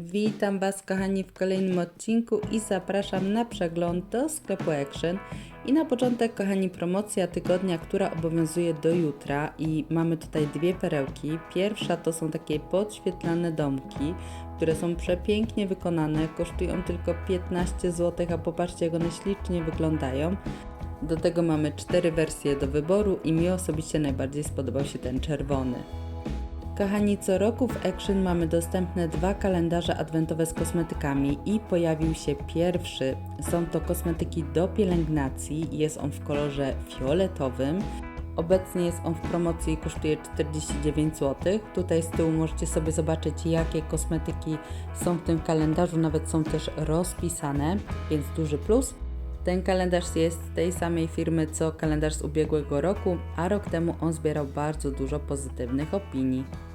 Witam Was kochani w kolejnym odcinku i zapraszam na przegląd do sklepu Action. I na początek kochani promocja tygodnia, która obowiązuje do jutra i mamy tutaj dwie perełki. Pierwsza to są takie podświetlane domki, które są przepięknie wykonane, kosztują tylko 15 zł, a popatrzcie jak one ślicznie wyglądają. Do tego mamy cztery wersje do wyboru i mi osobiście najbardziej spodobał się ten czerwony. Kochani, co roku w Action mamy dostępne dwa kalendarze adwentowe z kosmetykami i pojawił się pierwszy. Są to kosmetyki do pielęgnacji, jest on w kolorze fioletowym. Obecnie jest on w promocji i kosztuje 49 zł. Tutaj z tyłu możecie sobie zobaczyć, jakie kosmetyki są w tym kalendarzu, nawet są też rozpisane, więc duży plus. Ten kalendarz jest z tej samej firmy co kalendarz z ubiegłego roku, a rok temu on zbierał bardzo dużo pozytywnych opinii.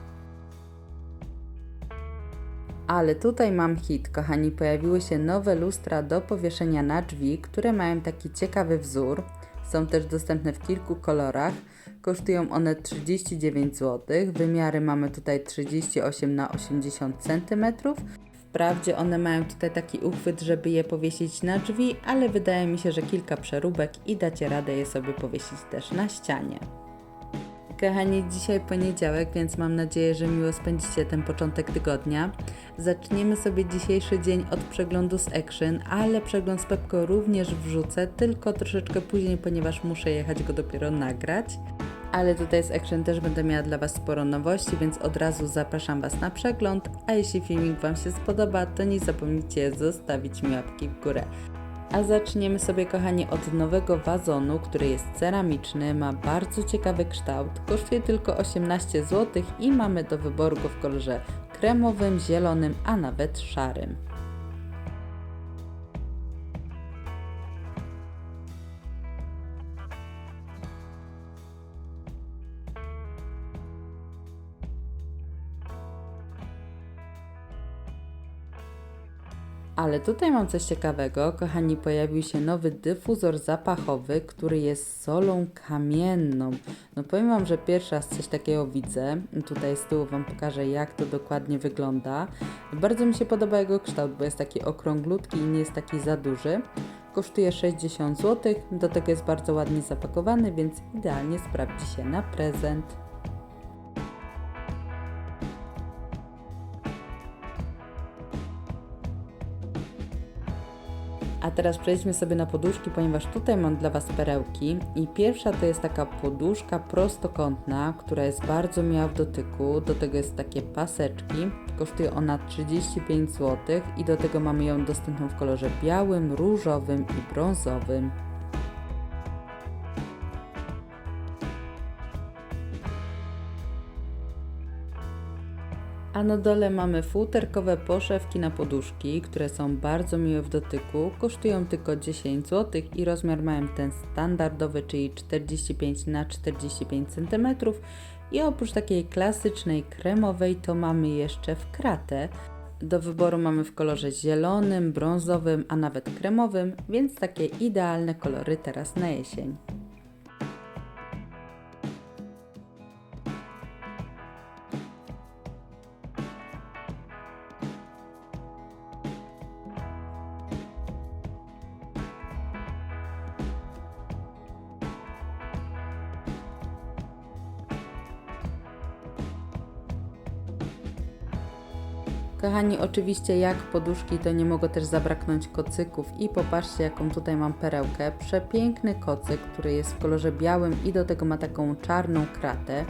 Ale tutaj mam hit, kochani. Pojawiły się nowe lustra do powieszenia na drzwi, które mają taki ciekawy wzór. Są też dostępne w kilku kolorach. Kosztują one 39 zł. Wymiary mamy tutaj 38 na 80 cm. Wprawdzie one mają tutaj taki uchwyt, żeby je powiesić na drzwi, ale wydaje mi się, że kilka przeróbek i dacie radę je sobie powiesić też na ścianie. Kochani, dzisiaj poniedziałek, więc mam nadzieję, że miło spędzicie ten początek tygodnia. Zaczniemy sobie dzisiejszy dzień od przeglądu z Action, ale przegląd z Pepko również wrzucę, tylko troszeczkę później, ponieważ muszę jechać go dopiero nagrać. Ale tutaj z Action też będę miała dla Was sporo nowości, więc od razu zapraszam Was na przegląd. A jeśli filmik Wam się spodoba, to nie zapomnijcie zostawić mi łapki w górę. A zaczniemy sobie, kochani, od nowego wazonu, który jest ceramiczny, ma bardzo ciekawy kształt, kosztuje tylko 18 zł i mamy do wyboru go w kolorze kremowym, zielonym, a nawet szarym. Ale tutaj mam coś ciekawego. Kochani, pojawił się nowy dyfuzor zapachowy, który jest solą kamienną. No powiem Wam, że pierwszy raz coś takiego widzę. Tutaj z tyłu Wam pokażę, jak to dokładnie wygląda. Bardzo mi się podoba jego kształt, bo jest taki okrąglutki i nie jest taki za duży. Kosztuje 60 zł, do tego jest bardzo ładnie zapakowany, więc idealnie sprawdzi się na prezent. A teraz przejdźmy sobie na poduszki, ponieważ tutaj mam dla Was perełki. I pierwsza to jest taka poduszka prostokątna, która jest bardzo miła w dotyku. Do tego jest takie paseczki. Kosztuje ona 35 zł i do tego mamy ją dostępną w kolorze białym, różowym i brązowym. A na dole mamy futerkowe poszewki na poduszki, które są bardzo miłe w dotyku. Kosztują tylko 10 zł i rozmiar mają ten standardowy, czyli 45 na 45 cm. I oprócz takiej klasycznej kremowej to mamy jeszcze w kratę. Do wyboru mamy w kolorze zielonym, brązowym, a nawet kremowym, więc takie idealne kolory teraz na jesień. Kochani, oczywiście jak poduszki, to nie mogło też zabraknąć kocyków i popatrzcie jaką tutaj mam perełkę. Przepiękny kocyk, który jest w kolorze białym i do tego ma taką czarną kratę.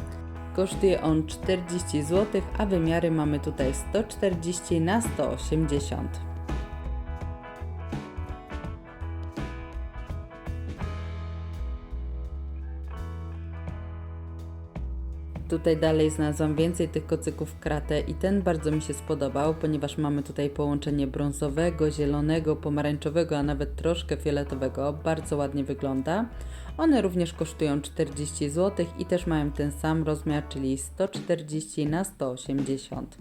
Kosztuje on 40 zł, a wymiary mamy tutaj 140 na 180 Tutaj dalej znalazłam więcej tych kocyków w kratę i ten bardzo mi się spodobał, ponieważ mamy tutaj połączenie brązowego, zielonego, pomarańczowego, a nawet troszkę fioletowego. Bardzo ładnie wygląda. One również kosztują 40 zł i też mają ten sam rozmiar, czyli 140 na 180.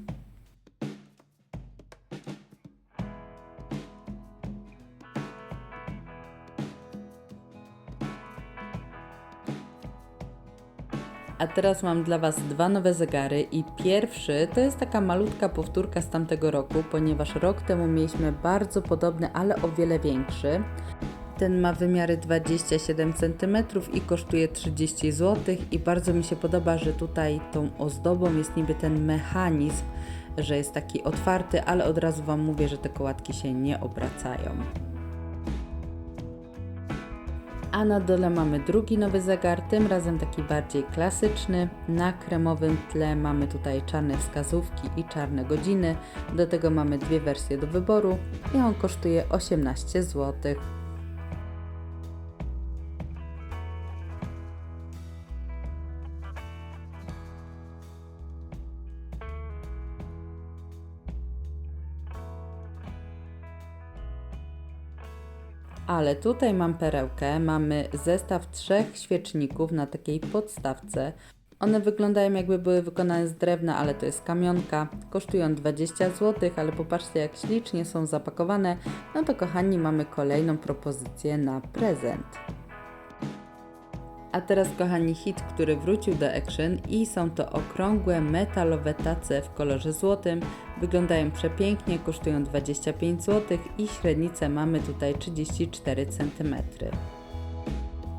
A teraz mam dla Was dwa nowe zegary i pierwszy to jest taka malutka powtórka z tamtego roku, ponieważ rok temu mieliśmy bardzo podobny, ale o wiele większy. Ten ma wymiary 27 cm i kosztuje 30 zł i bardzo mi się podoba, że tutaj tą ozdobą jest niby ten mechanizm, że jest taki otwarty, ale od razu Wam mówię, że te kołatki się nie obracają. A na dole mamy drugi nowy zegar, tym razem taki bardziej klasyczny. Na kremowym tle mamy tutaj czarne wskazówki i czarne godziny. Do tego mamy dwie wersje do wyboru i on kosztuje 18 zł. Ale tutaj mam perełkę. Mamy zestaw trzech świeczników na takiej podstawce. One wyglądają jakby były wykonane z drewna, ale to jest kamionka. Kosztują 20 zł, ale popatrzcie jak ślicznie są zapakowane. No to kochani, mamy kolejną propozycję na prezent. A teraz kochani hit, który wrócił do Action i są to okrągłe metalowe tace w kolorze złotym. Wyglądają przepięknie, kosztują 25 zł i średnicę mamy tutaj 34 cm.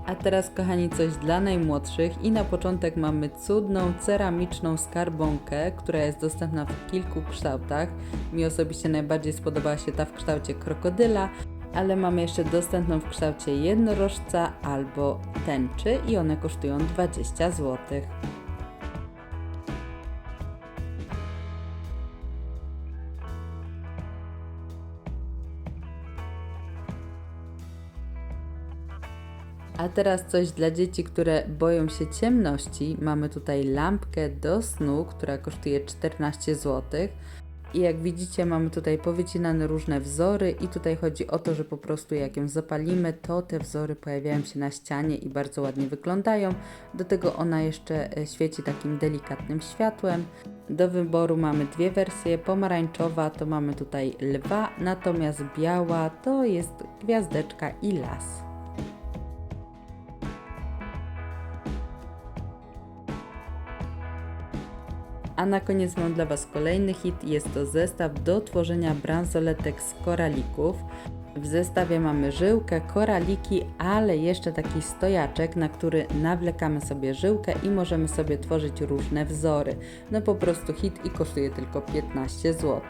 A teraz kochani coś dla najmłodszych i na początek mamy cudną ceramiczną skarbonkę, która jest dostępna w kilku kształtach. Mi osobiście najbardziej spodobała się ta w kształcie krokodyla, ale mamy jeszcze dostępną w kształcie jednorożca albo tęczy i one kosztują 20 zł. A teraz coś dla dzieci, które boją się ciemności. Mamy tutaj lampkę do snu, która kosztuje 14 zł. I jak widzicie, mamy tutaj powycinane różne wzory, i tutaj chodzi o to, że po prostu jak ją zapalimy, to te wzory pojawiają się na ścianie i bardzo ładnie wyglądają. Do tego ona jeszcze e, świeci takim delikatnym światłem. Do wyboru mamy dwie wersje. Pomarańczowa to mamy tutaj lwa, natomiast biała to jest gwiazdeczka i las. A na koniec mam dla Was kolejny hit. Jest to zestaw do tworzenia bransoletek z koralików. W zestawie mamy żyłkę, koraliki, ale jeszcze taki stojaczek, na który nawlekamy sobie żyłkę i możemy sobie tworzyć różne wzory. No po prostu hit i kosztuje tylko 15 zł.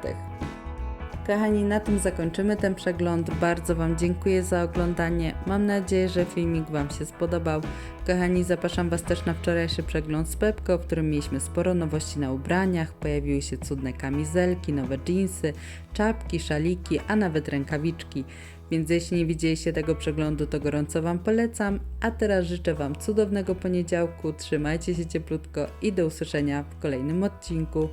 Kochani, na tym zakończymy ten przegląd. Bardzo Wam dziękuję za oglądanie. Mam nadzieję, że filmik Wam się spodobał. Kochani, zapraszam Was też na wczorajszy przegląd z Pepko, w którym mieliśmy sporo nowości na ubraniach. Pojawiły się cudne kamizelki, nowe dżinsy, czapki, szaliki, a nawet rękawiczki. Więc jeśli nie widzieliście tego przeglądu, to gorąco Wam polecam. A teraz życzę Wam cudownego poniedziałku, trzymajcie się cieplutko i do usłyszenia w kolejnym odcinku.